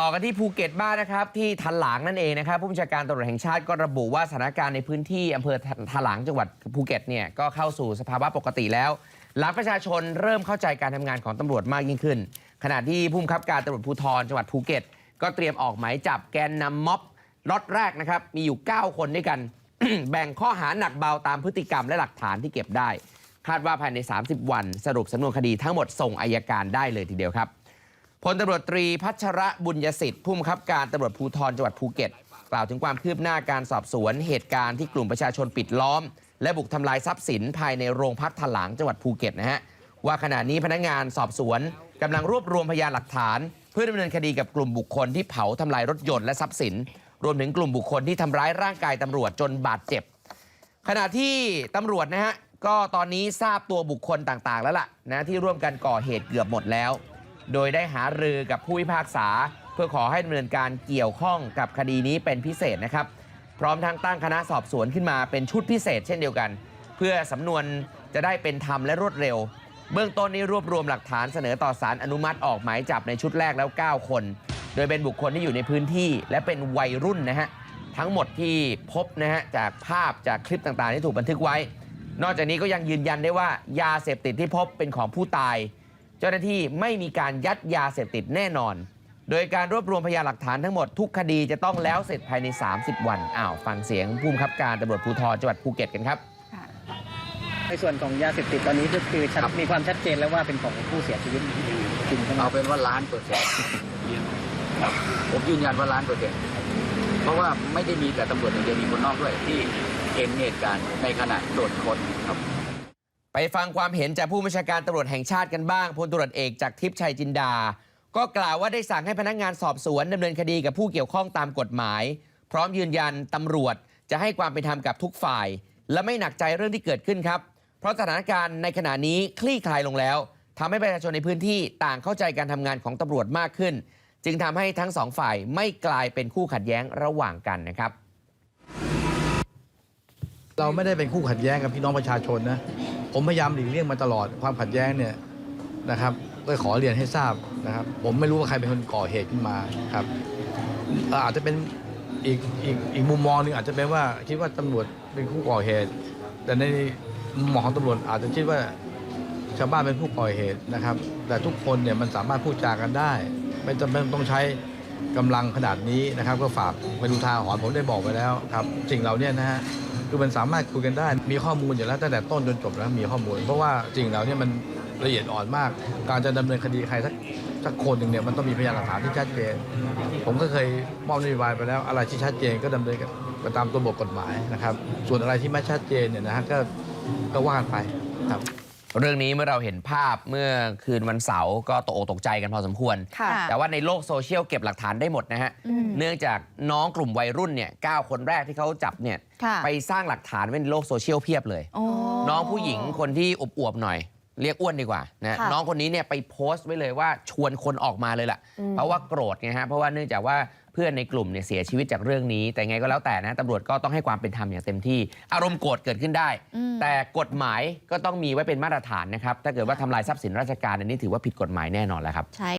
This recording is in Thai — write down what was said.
ต่อกันที่ภูเก็ตบ้างนะครับที่ทันหลางนั่นเองนะครับผู้บัญชาการตำรวจแห่งชาติก็ระบุว่าสถานการณ์ในพื้นที่อำเภอทันหลางจังหวัดภูเก็ตเนี่ยก็เข้าสู่สภาวะปกติแล้ว หลังประชาชนเริ่มเข้าใจการทำงานของตำรวจมากยิ่งขึ้น ขณะที่ผู้บังคับการตำรวจภูธรจังหวัดภูเก็ต ก็เตรียมออกหมายจับแกนนำม็อบล็อตแรกนะครับมีอยู่ 9 คนด้วยกัน แบ่งข้อหาหนักเบาตามพฤติกรรมและหลักฐานที่เก็บได้ คาดว่าภายใน 30 วัน สรุปสำนวนคดีทั้งหมดส่งอายการได้เลยทีเดียวครับ พลตำรวจตรีพัชระบุญยสิทธิ์ผู้บังคับการตำรวจภูธรจังหวัดภูเก็ต กล่าวถึงความคืบหน้าการสอบสวนเหตุการณ์ที่กลุ่มประชาชนปิดล้อม และบุกทำลายทรัพย์สินภายในโรงพักถลางจังหวัดภูเก็ตนะฮะว่าขณะนี้พนักงานสอบสวนกำลังรวบรวมพยานหลักฐาน เพื่อดำเนินคดีกับกลุ่มบุคคลที่เผาทำลายรถยนต์และทรัพย์สิน รวมถึงกลุ่มบุคคลที่ทำร้ายร่างกายตำรวจจนบาดเจ็บ ขณะที่ตำรวจนะฮะก็ตอนนี้ทราบตัวบุคคลต่างๆ แล้วล่ะนะที่ร่วมกันก่อเหตุเกือบหมดแล้ว โดยได้หารือกับผู้พิพากษา เพื่อขอให้ดำเนินการเกี่ยวข้องกับคดีนี้เป็นพิเศษนะครับ พร้อมทั้งตั้งคณะสอบสวนขึ้นมาเป็นชุดพิเศษเช่นเดียวกัน เพื่อสำนวนจะได้เป็นธรรมและรวดเร็ว เบื้องต้นนี้รวบรวมหลักฐานเสนอต่อศาลอนุมัติออกหมายจับในชุดแรกแล้ว 9 คน โดยเป็นบุคคลที่อยู่ในพื้นที่ และเป็นวัยรุ่นนะฮะทั้งหมดที่พบนะฮะจากภาพจากคลิปต่างๆที่ถูกบันทึกไว้ นอกจากนี้ก็ยังยืนยันได้ว่ายาเสพติดที่พบเป็นของผู้ตาย เจ้าหน้าที่ไม่มีการยัดยาเสพติดแน่นอน โดยการรวบรวมพยานหลักฐานทั้งหมดทุกคดีจะต้องแล้วเสร็จภายใน 30 วันอ้าวฟังเสียงผู้บังคับการตำรวจภูธรจังหวัดภูเก็ตกันครับ ในส่วนของยาเสพติดตอนนี้ก็คือชัดมีความชัดเจนแล้วว่าเป็นของผู้เสียชีวิตจริงใช่ไหมเอาเป็นว่าล้านเปอร์เซ็นต์ครับผมยืนยันว่าล้านเปอร์เซ็นต์เพราะว่าไม่ได้มีแต่ตำรวจอย่างเดียวมีคนนอกด้วยที่เห็นเหตุการณ์ในขณะตรวจค้นครับ ไปฟังความเห็นจากผู้บัญชาการตำรวจแห่งชาติกันบ้างพลตรวจเอกจากทิพย์ชัยจินดา ก็กล่าวว่าได้สั่งให้พนักงานสอบสวนดำเนินคดีกับผู้เกี่ยวข้องตามกฎหมาย พร้อมยืนยันตำรวจจะให้ความเป็นธรรมกับทุกฝ่าย และไม่หนักใจเรื่องที่เกิดขึ้นครับ เพราะสถานการณ์ในขณะนี้คลี่คลายลงแล้วทำให้ประชาชนในพื้นที่ต่างเข้าใจการทำงานของตำรวจมากขึ้น จึงทำให้ทั้งสองฝ่ายไม่กลายเป็นคู่ขัดแย้งระหว่างกันนะครับ เราไม่ได้เป็นคู่ขัดแย้งกับพี่น้องประชาชนนะ ผมพยายามหลีกเลี่ยงมาตลอดความขัดแย้งเนี่ยนะครับก็ขอเรียนให้ทราบนะครับ ผมไม่รู้ว่าใครเป็นคนก่อเหตุขึ้นมาครับอาจจะเป็นอีกอีกอีกมุมมองหนึ่งอาจจะเป็นว่าคิดว่าตำรวจเป็นผู้ก่อเหตุ แต่ในมุมมองของตำรวจอาจจะคิดว่าชาวบ้านเป็นผู้ก่อเหตุนะครับ แต่ทุกคนเนี่ยมันสามารถพูดจากันได้ ไม่จำเป็นต้องใช้กำลังขนาดนี้นะครับ ก็ฝากไปดูทาหรณ์ผมได้บอกไปแล้วครับสิ่งเหล่านี้นะฮะ คือมันสามารถคุยกันได้ มีข้อมูลอยู่แล้วตั้งแต่ต้นจนจบแล้วมีข้อมูล เพราะว่าจริงแล้วเนี่ยมันละเอียดอ่อนมาก การจะดำเนินคดีใครสักสักคนหนึ่งเนี่ยมันต้องมีพยานหลักฐานที่ชัดเจน ผมก็เคยมอบนโยบายไปแล้ว อะไรที่ชัดเจนก็ดำเนินไปตามตัวบทกฎหมายนะครับ ส่วนอะไรที่ไม่ชัดเจนเนี่ยนะฮะก็ก็ว่ากันไปครับ เรื่องนี้เมื่อเราเห็นภาพเมื่อคืนวันเสาร์ก็ตกอกตกใจกันพอสมควร ค่ะ แต่ว่าในโลกโซเชียลเก็บหลักฐานได้หมดนะฮะ อืม เนื่องจากน้องกลุ่มวัยรุ่นเนี่ยเก้าคนแรกที่เขาจับเนี่ยค่ะไปสร้างหลักฐานไว้ในโลกโซเชียลเพียบเลย โอ้ น้องผู้หญิงคนที่อวบๆหน่อย เรียกอ้วนดีกว่านะค่ะน้องคนนี้เนี่ยไปโพสต์ไว้เลยว่าชวนคนออกมาเลยล่ะอืมเพราะว่าโกรธไงฮะเพราะว่าเนื่องจากว่าเพื่อนในกลุ่มเนี่ยเสียชีวิตจากเรื่องนี้ แต่ไงก็แล้วแต่นะตำรวจก็ต้องให้ความเป็นธรรมอย่างเต็มที่ อารมณ์โกรธเกิดขึ้นได้อืมแต่กฎหมายก็ต้องมีไว้เป็นมาตรฐานนะครับถ้าเกิดว่าทำลายทรัพย์สินราชการอันนี้ถือว่าผิดกฎหมายแน่นอนแล้วครับใช่